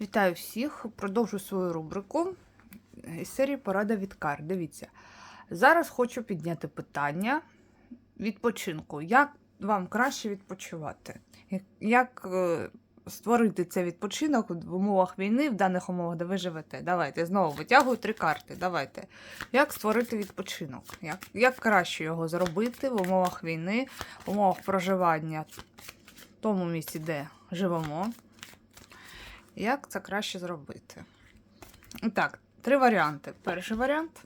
Вітаю всіх! Продовжу свою рубрику із серії Порада від кар. Дивіться. Зараз хочу підняти питання відпочинку. Як вам краще відпочивати? Як- Як е, створити цей відпочинок в умовах війни, в даних умовах, де ви живете? Давайте знову витягую три карти. Давайте. Як створити відпочинок? Як, як краще його зробити в умовах війни, в умовах проживання в тому місці, де живемо? Як це краще зробити? Так, три варіанти. Перший варіант,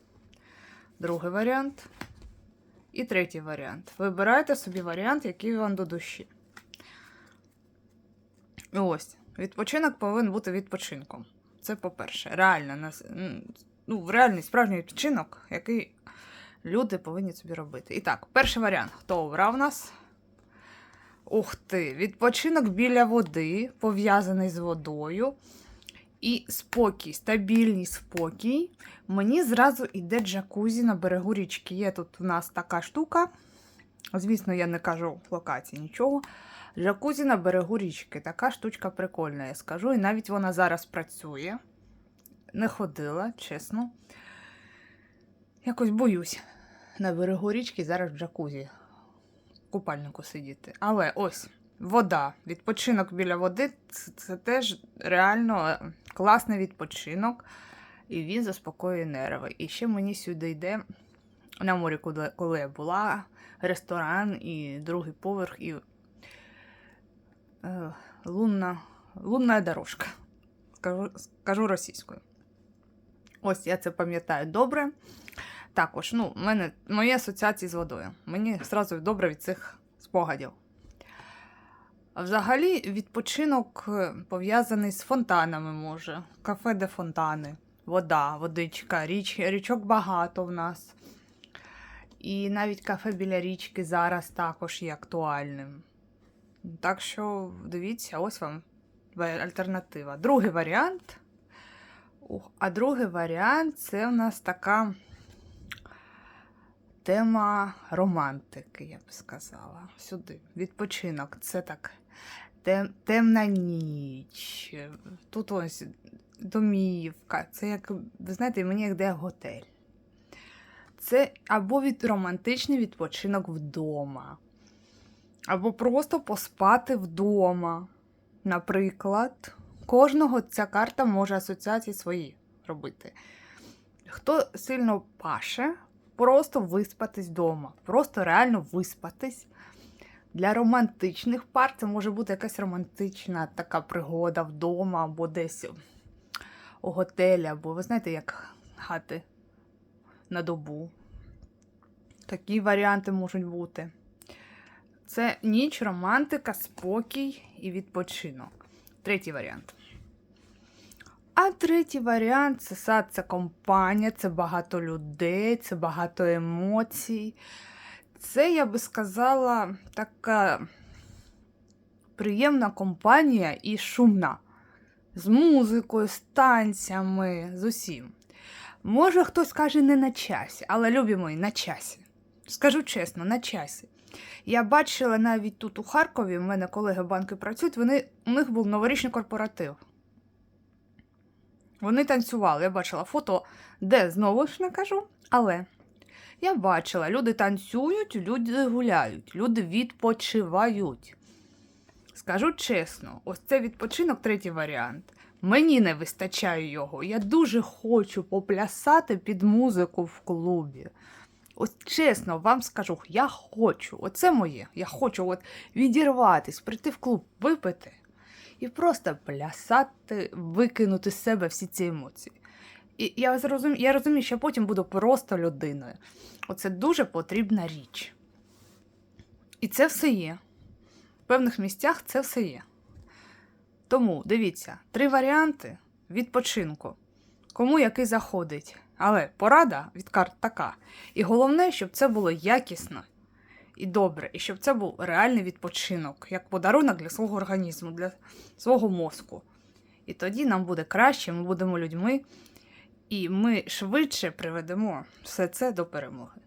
другий варіант і третій варіант. Вибирайте собі варіант, який вам до душі. Ось, відпочинок повинен бути відпочинком. Це по-перше. Реально, ну, реальний справжній відпочинок, який люди повинні собі робити. І так, перший варіант. Хто обрав нас? Ух ти, відпочинок біля води, пов'язаний з водою. І спокій, стабільний спокій. Мені зразу йде джакузі на берегу річки. Є тут у нас така штука. Звісно, я не кажу локації нічого. Джакузі на берегу річки. Така штучка прикольна, я скажу. І навіть вона зараз працює. Не ходила, чесно. Якось боюсь на берегу річки зараз в джакузі купальнику сидіти. Але ось вода, відпочинок біля води це, це теж реально е, класний відпочинок, і він заспокоює нерви. І ще мені сюди йде на морі, коли, я була, ресторан і другий поверх, і е, лунна, лунна дорожка. Скажу, скажу російською. Ось я це пам'ятаю добре. Також, ну, мене мої асоціації з водою. Мені зразу добре від цих спогадів. Взагалі, відпочинок е, пов'язаний з фонтанами, може. Кафе, де фонтани, вода, водичка, річ, річок багато в нас. І навіть кафе біля річки зараз також є актуальним. Так що дивіться, ось вам альтернатива. Другий варіант. А другий варіант це в нас така тема романтики, я б сказала. Сюди. Відпочинок. Це так. Тем, темна ніч. Тут ось домівка. Це як, ви знаєте, мені як де готель. Це або від романтичний відпочинок вдома, або просто поспати вдома. Наприклад, кожного ця карта може асоціації свої робити. Хто сильно паше, просто виспатись вдома, просто реально виспатись. Для романтичних пар це може бути якась романтична така пригода вдома або десь у готелі, або ви знаєте, як хати на добу. Такі варіанти можуть бути. Це ніч, романтика, спокій і відпочинок. Третій варіант. А третій варіант це сад, це компанія, це багато людей, це багато емоцій. Це, я би сказала, така приємна компанія і шумна. З музикою, з танцями, з усім. Може, хтось каже не на часі, але любі мої, на часі. Скажу чесно, на часі. Я бачила навіть тут у Харкові, у мене колеги банки працюють, вони, у них був новорічний корпоратив. Вони танцювали. Я бачила фото, де знову ж не кажу, але я бачила, люди танцюють, люди гуляють, люди відпочивають. Скажу чесно, ось це відпочинок, третій варіант. Мені не вистачає його. Я дуже хочу поплясати під музику в клубі. Ось чесно вам скажу, я хочу, оце моє. Я хочу от відірватись, прийти в клуб, випити і просто плясати, викинути з себе всі ці емоції. І я, зрозум... я розумію, що потім буду просто людиною. Оце дуже потрібна річ. І це все є. В певних місцях це все є. Тому дивіться, три варіанти відпочинку. Кому який заходить. Але порада від карт така. І головне, щоб це було якісно і добре, і щоб це був реальний відпочинок, як подарунок для свого організму, для свого мозку. І тоді нам буде краще, ми будемо людьми, і ми швидше приведемо все це до перемоги.